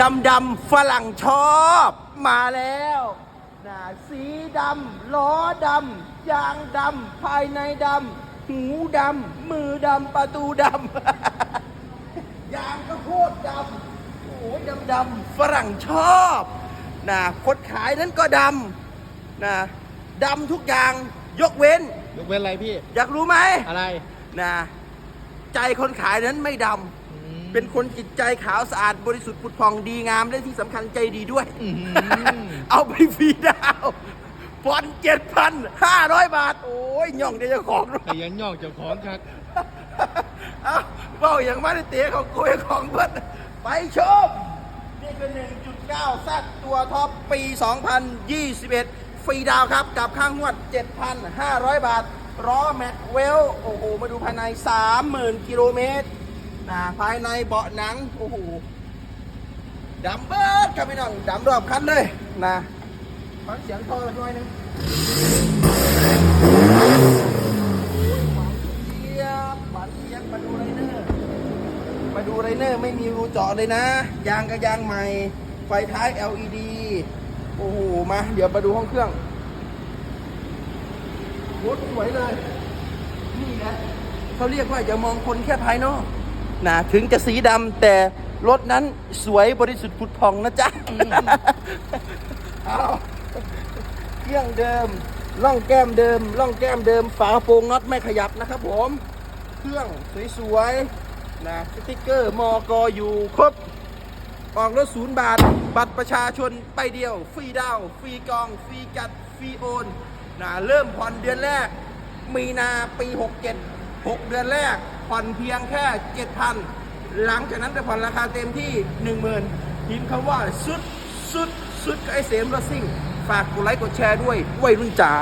ดำดำๆฝรั่งชอบมาแล้วนะสีดำล้อดำยางดำภายในดำหูดำมือดำประตูดำ ยางก็โคตรดำโอ้ยดำดำๆฝรั่งชอบนะคนขายนั้นก็ดำนะดำทุกอย่างยกเว้น ยกเว้นอะไรพี่ อยากรู้ไหมอะไรนะใจคนขายนั้นไม่ดำ เป็นคนจิตใจขาวสะอาดบริสุทธิ์ผุดผ่องดีงามและที่สำคัญใจดีด้วยอื้อหือเอาไปฟรีดาวผ่อนเจ็ดพันห้าร้อยบาท โอ้ยย่องเจ้าของด้วย ขยันย่องเจ้าของครับเอ้าเบ้าอย่างมาได้เตะของกูของเพื่อนไปชม นี่เป็น 1.9ซัดตัวท็อปปี 2021 ฟรีดาวครับ กับข้างงวด 7,500 บาทล้อแม็กเวล โอ้โห มาดูภายใน 30,000 กิโลเมตร นะภายในเบาะหนัง โอ้โหดำเบิร์ดครับพี่น้องดำรอบคันเลยนะฟังเสียงท่อหน่อยนึงหวานเจี๊ยบหวานเจี๊ยบมาดูไรเนอร์มาดูไรเนอร์ไม่มีรูเจาะเลยนะ ยางก็ยางใหม่ ไฟท้าย LED โอ้โห มา เดี๋ยวมาดูห้องเครื่องรถสวยเลย นี่แหละเขาเรียกว่าอย่ามองคนแค่ภายนอก นะถึงจะสีดำแต่รถนั้นสวยบริสุทธิ์ผุดผ่องนะจ๊ะเอาเครื่องเดิมล่องแก้มเดิมล่องแก้มเดิม ฝากระโปรงน็อตไม่ขยับนะครับผม เครื่องสวยๆนะสติ๊กเกอร์มอกออยู่ครบออกรถศูนย์บาท บัตรประชาชนไปเดียว ฟรีดาวน์ฟรีกอง ฟรีจัด ฟรีโอนนะเริ่มผ่อนเดือนแรก มีนาปี 67 6 เดือนแรก ผ่อนเพียงแค่ 7,000 หลังจากนั้นจะผ่อนราคาเต็มที่ 10,000พิมพ์คำว่าสุดสุดสุดกับไอเสมรถซิ่ง ฝากกดไลค์กดแชร์ด้วยวัยรุ่นจ๋า